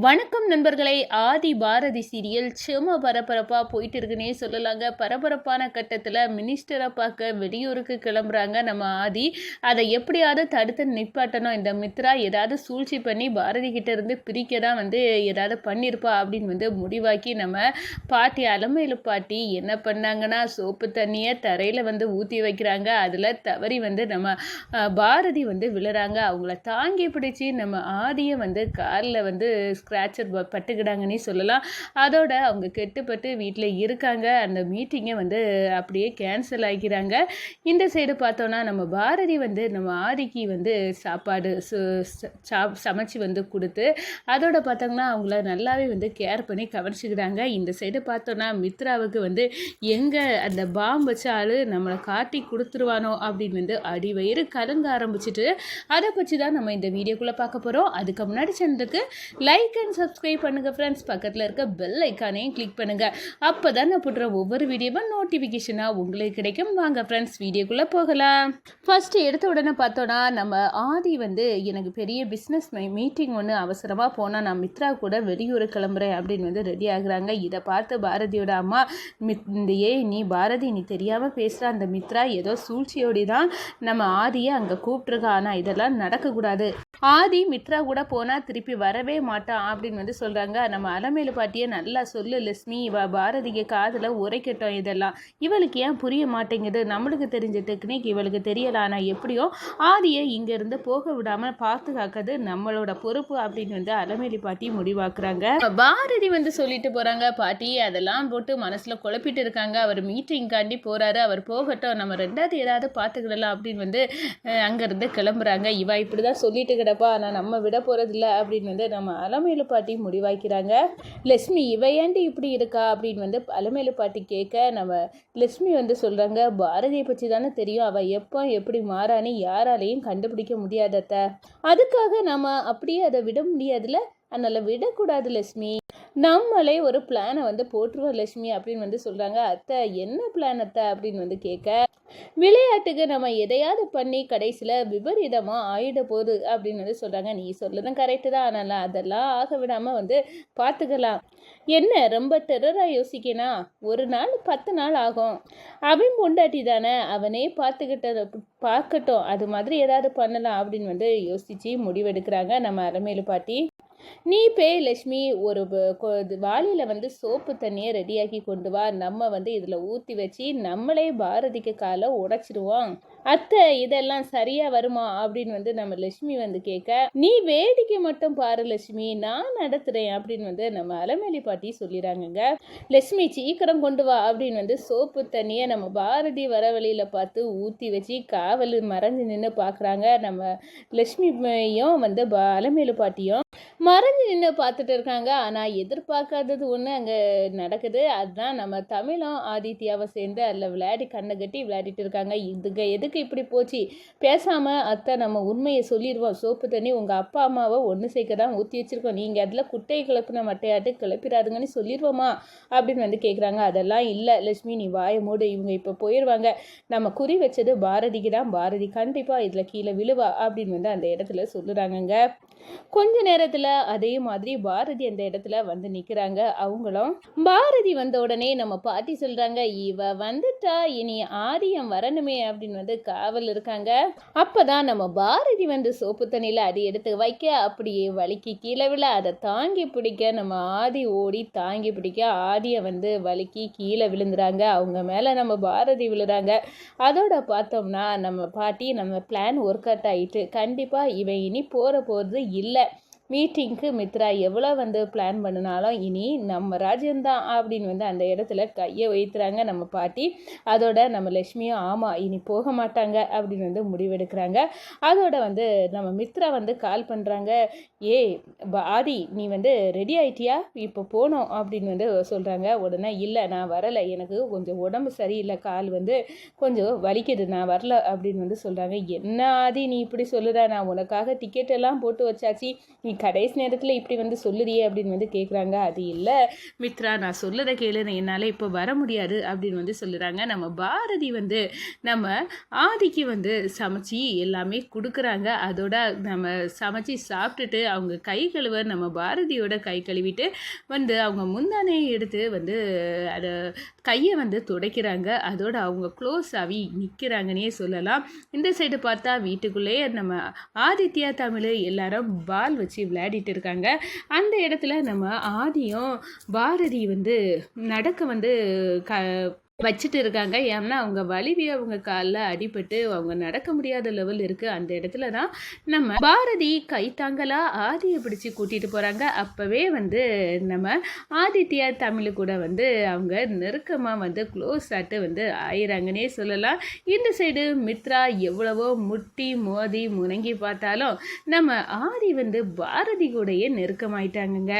வணக்கம் நண்பர்களே ஆதி பாரதி சீரியல் செம பரபரப்பாக போயிட்டு இருக்குன்னே சொல்லலாங்க. பரபரப்பான கட்டத்தில் மினிஸ்டரை பார்க்க வெளியூருக்கு கிளம்புறாங்க நம்ம ஆதி. அதை எப்படியாவது தடுத்து நிப்பாட்டணும். இந்த மித்ரா ஏதாவது சூழ்ச்சி பண்ணி பாரதி கிட்ட இருந்து பிரிக்க தான் வந்து ஏதாவது பண்ணியிருப்பா அப்படின்னு வந்து முடிவாக்கி நம்ம பாட்டி அலமையில் பாட்டி என்ன பண்ணாங்கன்னா சோப்பு தண்ணியை தரையில் வந்து ஊற்றி வைக்கிறாங்க. அதில் தவறி வந்து நம்ம பாரதி வந்து விழுறாங்க. அவங்கள தாங்கி பிடிச்சி நம்ம ஆதியை வந்து காலில் வந்து ஸ்க்ராச்சர் பட்டுக்கிடாங்கன்னே சொல்லலாம். அதோட அவங்க கெட்டுப்பட்டு வீட்டில் இருக்காங்க. அந்த மீட்டிங்கை வந்து அப்படியே கேன்சல் ஆகிக்கிறாங்க இந்த சைடு பார்த்தோன்னா நம்ம பாரதி வந்து நம்ம ஆதிக்கு வந்து சாப்பாடு சு- ச- சமைச்சு வந்து கொடுத்து அதோட பார்த்தோம்னா அவங்கள நல்லாவே வந்து கேர் பண்ணி கவனிச்சுக்கிறாங்க இந்த சைடு பார்த்தோன்னா மித்ராவுக்கு வந்து எங்கே அந்த பாம்பு வச்ச ஆள் நம்மளை காட்டி கொடுத்துருவானோ அப்படின்னு வந்து அடி வயிறு கலங்க ஆரம்பிச்சிட்டு அதை பற்றி தான் நம்ம இந்த வீடியோக்குள்ளே பார்க்க போகிறோம் அதுக்கு முன்னாடி சேனலுக்கு லைக் அண்ட் சப்ஸ்கிரைப் பண்ணுங்கள் ஃப்ரெண்ட்ஸ் பக்கத்தில் இருக்க பெல் ஐக்கானையும் கிளிக் பண்ணுங்கள் அப்போ தான் நான் போடுற ஒவ்வொரு வீடியோவும் நோட்டிஃபிகேஷனாக உங்களுக்கு கிடைக்கும். வாங்க ஃப்ரெண்ட்ஸ் வீடியோக்குள்ளே போகலாம். ஃபஸ்ட்டு எடுத்த உடனே பார்த்தோன்னா நம்ம ஆதி வந்து எனக்கு பெரிய பிஸ்னஸ் மீட்டிங் ஒன்று அவசரமாக போனால் நான் மித்ரா கூட வெளியூர் கிளம்புறேன் அப்படின்னு வந்து ரெடி ஆகுறாங்க. இதை பார்த்து பாரதியோட அம்மா மித் இந்த ஏய் நீ பாரதி நீ தெரியாமல் பேசுகிற அந்த மித்ரா ஏதோ சூழ்ச்சியோடி தான் நம்ம ஆதியை அங்கே கூப்பிட்ருக்கா ஆனால் இதெல்லாம் நடக்கக்கூடாது. ஆதி மித்ரா கூட போனால் திருப்பி வரவே மாட்டான் அப்படின்னு வந்து சொல்கிறாங்க நம்ம அலமேலு பாட்டியை நல்லா சொல்லு லட்சுமி இவ பாரதிக்கு காதில் உரைக்கட்டும் இதெல்லாம். இவளுக்கு ஏன் புரிய மாட்டேங்குது? நம்மளுக்கு தெரிஞ்ச டெக்னிக் இவளுக்கு தெரியல. ஆனால் எப்படியோ ஆதியை இங்கேருந்து போக விடாமல் பாதுகாக்கிறது நம்மளோட பொறுப்பு அப்படின்னு வந்து அலமேலு பாட்டி முடிவாக்குறாங்க. பாரதி வந்து சொல்லிட்டு போகிறாங்க பாட்டி அதெல்லாம் போட்டு மனசில் குழப்பிட்டு இருக்காங்க. அவர் மீட்டிங்காண்டி போகிறாரு அவர் போகட்டும். நம்ம ரெண்டாவது ஏதாவது பார்த்துக்கிடலாம். அப்படின்னு வந்து அங்கேருந்து கிளம்புறாங்க. இவ இப்படி தான் சொல்லிட்டு கிடப்பா ஆனால் நம்ம விட போகிறதில்ல அப்படின்னு வந்து நம்ம அலமேலு பாட்டி முடிவாக்கிறாங்க. லட்சுமி இவ ஏண்டி இப்படி இருக்கா? அப்படின்னு வந்து அலமேலு பாட்டி கேட்க நம்ம லக்ஷ்மி வந்து சொல்கிறாங்க பாரதியை பற்றி தானே தெரியும். அவள் எப்போ எப்படி மாறான்னு யாராலையும் கண்டுபிடிக்க முடியாதத்த. அதுக்காக நம்ம அப்படியே அதை விட முடியாதுல்ல? அதனால் விடக்கூடாது லக்ஷ்மி நம்மளே ஒரு பிளானை வந்து போட்டுருவோம் லட்சுமி அப்படின்னு வந்து சொல்கிறாங்க அத்தை என்ன பிளான் அத்தை அப்படின்னு வந்து கேட்க விளையாட்டுக்கு நம்ம எதையாவது பண்ணி கடைசியில் விபரீதமாக ஆயிட போகுது அப்படின்னு வந்து சொல்கிறாங்க நீ சொல்லதும் கரெக்டு தான். ஆனால் அதெல்லாம் ஆக விடாமல் வந்து பார்த்துக்கலாம். என்ன ரொம்ப டெரராக யோசிக்கனா? ஒரு நாள் பத்து நாள் ஆகும். அவன் பொண்டாட்டி தானே அவனே பார்த்துக்கிட்டத பார்க்கட்டும். அது மாதிரி ஏதாவது பண்ணலாம் அப்படின்னு வந்து யோசித்து முடிவெடுக்கிறாங்க நம்ம அலமேலு பாட்டி. நீ பே லட்சுமி ஒரு இது வாளியில் வந்து சோப்பு தண்ணியை ரெடியாக்கி கொண்டு வா. நம்ம வந்து இதில் ஊற்றி வச்சு நம்மளே பாரதிக்கு காலை உடைச்சிடுவோம் அத்தை இதெல்லாம் சரியா வருமா? அப்படின்னு வந்து நம்ம லட்சுமி வந்து கேட்க நீ வேடிக்கை மட்டும் பாரு லட்சுமி நான் நடத்துறேன் அப்படின்னு வந்து நம்ம அலமேலி பாட்டி சொல்லிடுறாங்கங்க. லட்சுமி சீக்கிரம் கொண்டு வா அப்படின்னு வந்து சோப்பு தண்ணியை நம்ம பாரதி வர வழியில் பார்த்து ஊற்றி வச்சு காவல் மறைஞ்சு நின்று பார்க்குறாங்க நம்ம லட்சுமியும் வந்து பா அலமேலு பாட்டியும் மறைஞ்சு நின்று பார்த்துட்டு இருக்காங்க. ஆனால் எதிர்பார்க்காதது ஒன்று அங்கே நடக்குது. அதுதான் நம்ம தமிழும் ஆதித்யாவை சேர்ந்து அதில் விளையாடி கண்ணை கட்டி விளையாடிட்டு இருக்காங்க. இதுக்கு எதுக்கு இப்படி போச்சு? பேசாமல் அத்தை நம்ம உண்மையை சொல்லிடுவோம். சோப்பு தண்ணி உங்கள் அப்பா அம்மாவை ஒன்று சேர்க்க தான் ஊற்றி வச்சுருக்கோம். நீங்கள் அதில் குட்டையை கிளப்பின மட்டையாட்டு கிளப்பிடாதுங்கன்னு சொல்லிடுவோமா? அப்படின்னு வந்து கேட்குறாங்க அதெல்லாம் இல்லை லட்சுமி நீ வாய மூடு. இவங்க இப்போ போயிடுவாங்க நம்ம குறி வச்சது பாரதிக்கு தான். பாரதி கண்டிப்பாக இதில் கீழே விழுவா அப்படின்னு வந்து அந்த இடத்துல சொல்லுறாங்கங்க. கொஞ்ச நேரத்தில் அதே மாதிரி பாரதி அந்த இடத்துல வந்து நிற்கிறாங்க அவங்களும் பாரதி வந்த உடனே நம்ம பாட்டி சொல்கிறாங்க இவ வந்துட்டா இனி ஆரியம் வரணுமே அப்படின்னு வந்து காவல் இருக்காங்க. அப்பதான் நம்ம பாரதி வந்து சோப்பு தண்ணியில் அது எடுத்து வைக்க அப்படியே வலிக்கு கீழே விழ அதை தாங்கி பிடிக்க நம்ம ஆதி ஓடி தாங்கி பிடிக்க ஆதியை வந்து வலிக்கு கீழே விழுந்துறாங்க. அவங்க மேலே நம்ம பாரதி விழுறாங்க. அதோட பார்த்தோம்னா நம்ம பாட்டி நம்ம பிளான் ஒர்க் அவுட் ஆயிட்டு கண்டிப்பாக இவன் இனி போகிற போகிறது இல்லை. மீட்டிங்க்கு மித்ரா எவ்வளோ வந்து பிளான் பண்ணினாலும் இனி நம்ம ராஜ்யம்தான் அப்படின்னு வந்து அந்த இடத்துல கையை வைத்துறாங்க நம்ம பாட்டி. அதோட நம்ம லக்ஷ்மியும் ஆமாம் இனி போக மாட்டாங்க அப்படின்னு வந்து முடிவெடுக்கிறாங்க. அதோட வந்து நம்ம மித்ரா வந்து கால் பண்ணுறாங்க ஏ ப- ஆதி நீ வந்து ரெடி ஆயிட்டியா? இப்போ போனோம் அப்படின்னு வந்து சொல்கிறாங்க உடனே இல்லை நான் வரலை. எனக்கு கொஞ்சம் உடம்பு சரியில்லை. கால் வந்து கொஞ்சம் வலிக்குது. நான் வரல அப்படின்னு வந்து சொல்கிறாங்க என்ன ஆதி நீ இப்படி சொல்லுற? நான் உனக்காக டிக்கெட் எல்லாம் போட்டு வச்சாச்சு. நீ கடைசி நேரத்தில் இப்படி வந்து சொல்லுறியே அப்படின்னு வந்து கேட்குறாங்க அது இல்லை. மித்ரா நான் சொல்லதை கேளு. என்னால் இப்போ வர முடியாது அப்படின்னு வந்து சொல்லுறாங்க. நம்ம பாரதி வந்து நம்ம ஆதிக்கு வந்து சமைச்சி எல்லாமே கொடுக்குறாங்க. அதோட நம்ம சமைச்சி சாப்பிட்டுட்டு அவங்க கை கழுவ நம்ம பாரதியோட கை கழுவிட்டு வந்து அவங்க முந்தானையை எடுத்து வந்து அதை கையை வந்து துடைக்கிறாங்க. அதோட அவங்க க்ளோஸ் ஆகி நிற்கிறாங்கன்னே சொல்லலாம். இந்த சைடு பார்த்தா வீட்டுக்குள்ளேயே நம்ம ஆதித்யா தமிழ் எல்லாரும் பால் வச்சு விளையாடிட்டு இருக்காங்க அந்த இடத்துல நம்ம ஆதியும் பாரதி வந்து நடக்க வந்து க வச்சுட்டு இருக்காங்க. ஏன்னா அவங்க வலிவி அவங்க காலில் அடிபட்டு அவங்க நடக்க முடியாத லெவல் இருக்குது அந்த இடத்துல தான் நம்ம பாரதி கைத்தாங்கலாக ஆதியை பிடிச்சி கூட்டிகிட்டு போகிறாங்க அப்போவே வந்து நம்ம ஆதித்யா தமிழ் கூட வந்து அவங்க நெருக்கமாக வந்து க்ளோஸ் ஆட்டு வந்து ஆயிறாங்கன்னே சொல்லலாம். இந்த சைடு மித்ரா எவ்வளவோ முட்டி மோதி முணங்கி பார்த்தாலும் நம்ம ஆதி வந்து பாரதி கூடயே நெருக்கமாயிட்டாங்கங்க.